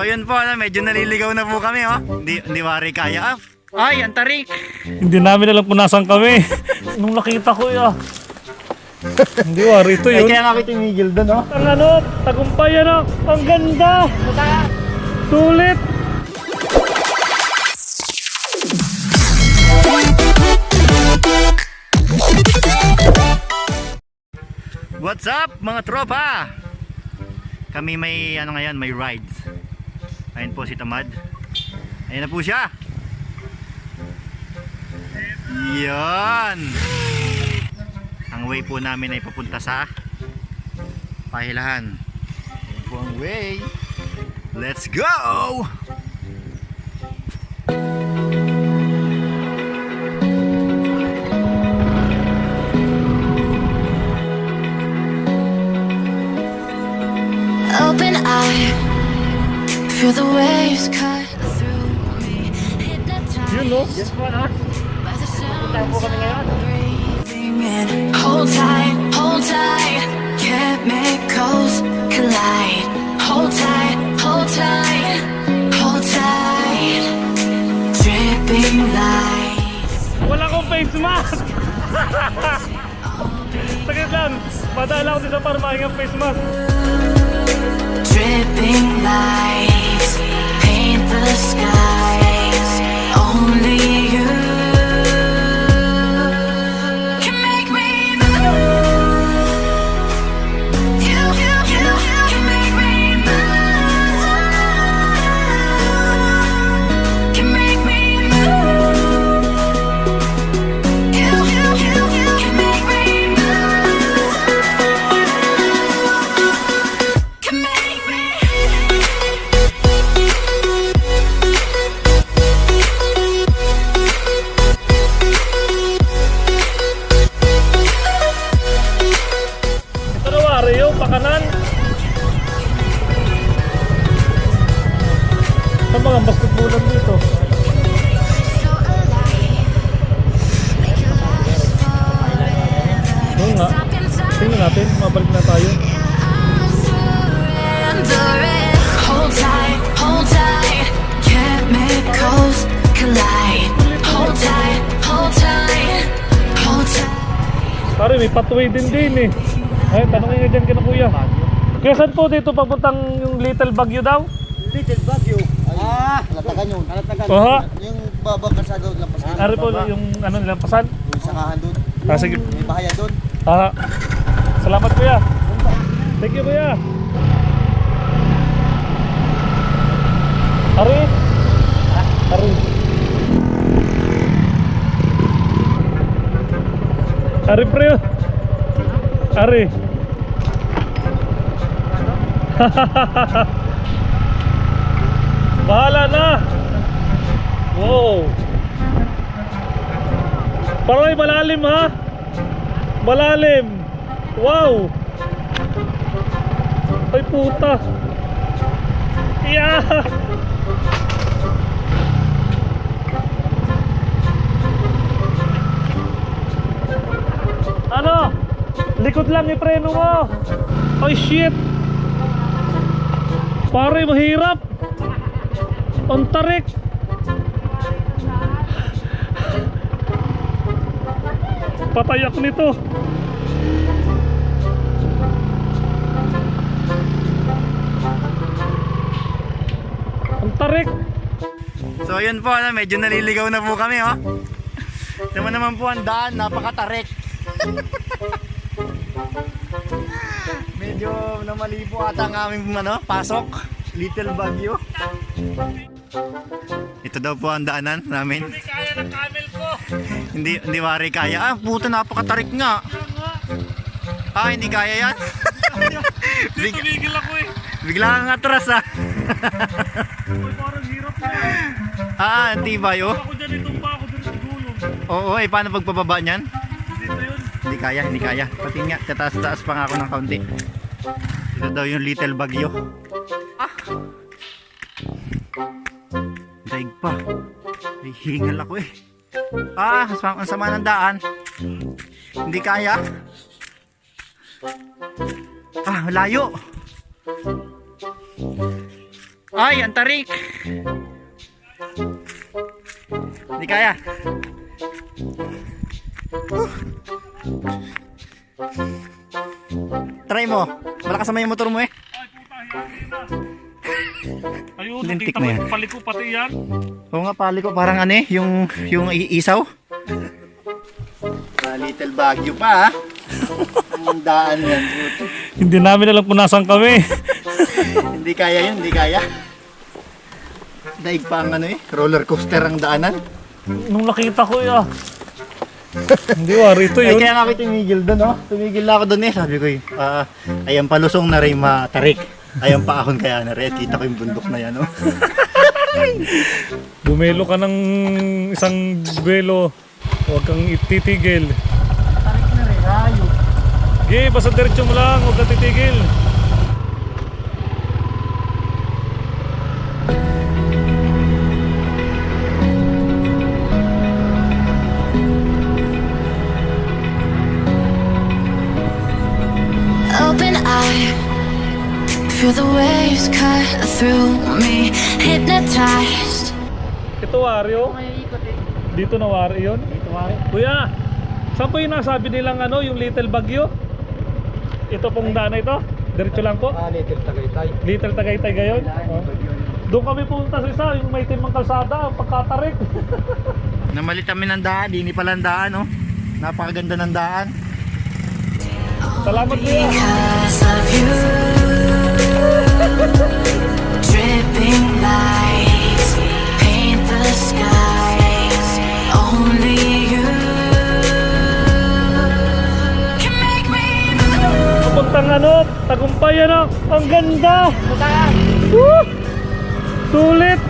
So yun po, ano, medyo naliligaw na po kami, oh. Hindi, hindi wari kaya. Ah, ay, ang tarik. Hindi namin alam kung nasan kami. Nung nakita ko ya. Hindi wari ito Ay, yun. kaya nga kita tumigil doon, oh. Ang ano, tagumpay ano. Ang ganda. Sulit. What's up, mga tropa? Kami may, ano ngayon, may rides. Ayun po si Tamad. Ayun na po siya. Yan. Ang way po namin ay papunta sa Pahilahan. Ayun po ang way. Let's go! Open eye, feel the waves cut through me. Hypnotized Yun no. by the sound I'm breathing in. Hold tight, hold tight, chemicals collide. Hold tight, hold tight, hold tight. Dripping lights. Wala akong face mask. Saglit lang. Padala ako dito para mahinga face mask. Dripping lights paint the skies. Yung pakanan. Sa mga basketballan dito. Oo nga. Tingnan natin, mabalik na tayo. Hold tight, hold tight, chemicals collide. Hold tight, hold tight, hold tight. Pare, may pathway din din eh. Ay, tanongin nga dyan kina kuya. Kaya saan po dito papuntang yung Little Baguio daw? Little Baguio. Ah, kalatagan yun. Kalatagan. Oha. Yung babang kasada doon lampas ka. Ari po yung ano nilang pasan. Yung sakahan doon. Ah, sige. May bahaya doon. Ah, salamat kuya. Thank you kuya. Ari. Ari. Ari pre. Ari. Bahala na. Wow. Parang ay malalim ha. Malalim. Wow. Ay puta. Yeah. Ano? Likod lang ipreno mo. Ay shit. Pare mahirap. Ang tarik. Patay ako nito. Ang tarik. So yun po, ano, medyo naliligaw na po kami, oh. Naman naman po ang daan, napakatarik. medyo namali po ata ang aming ano, pasok. Little Baguio. Ito daw po ang daanan namin. Hindi kaya ng camel ko. Hindi hindi wari kaya. Ah, puta napakatarik nga. Ah, hindi kaya yan. Big, tumigil ako eh. bigla kang atras ah. Parang hirap na. ah, hindi ba yo? Ako dyan, itumba ako dun sa gulong. Oo, eh, paano pagpababa niyan? Hindi kaya, hindi kaya. Pati nga, tataas-taas pa nga ako ng kaunti. Ito daw yung little bagyo. Ah! Daig pa. May hingal ako eh. Ah, ang sama ng daan. Hindi kaya. Ah, layo. Ay, ang tarik. Hindi kaya. Try mo. Malakas naman yung motor mo eh. Ayun, Lintik nakita na mo yan. yung paliko pati yan. Oo nga, pali ko. Parang ano eh, yung, yung i- isaw. Ah, little Baguio pa ha. Ang daan yan. puto. Hindi namin alam kung nasan kami. hindi kaya yun, hindi kaya. Daig pa ang ano eh, roller coaster ang daanan. Nung nakita ko ya. Hindi wari ito Ay, yun. kaya nga ako tumigil doon, oh. Tumigil na ako doon eh. Sabi ko eh, ah, ayan palusong na rin matarik. Ayan pa ahon kaya na rin. Kita ko yung bundok na yan, oh. Bumelo ka ng isang buwelo. Huwag kang ititigil. Tarik na rin, ayo. Sige, basta diretso mo lang. Huwag kang titigil. Feel the waves cut through me, hypnotized. Ito Wario. Dito na Wario yun. Dito nga rin. Kuya, saan po yung nasabi nilang ano, yung Little Bagyo? Ito pong daan na ito? Diretso lang po? Ah, little Tagaytay. Little Tagaytay gayon? Oh. Doon kami pumunta sa isa, yung may timang kalsada, ang pagkatarik. Namalit kami ng daan. Hindi pala ang daan, oh. Napakaganda ng daan. Salamat kuya. Because of you, dripping lights paint the skies. Only you can make me move. Papuntang ano, tagumpay ano, ang ganda. Woo! Sulit.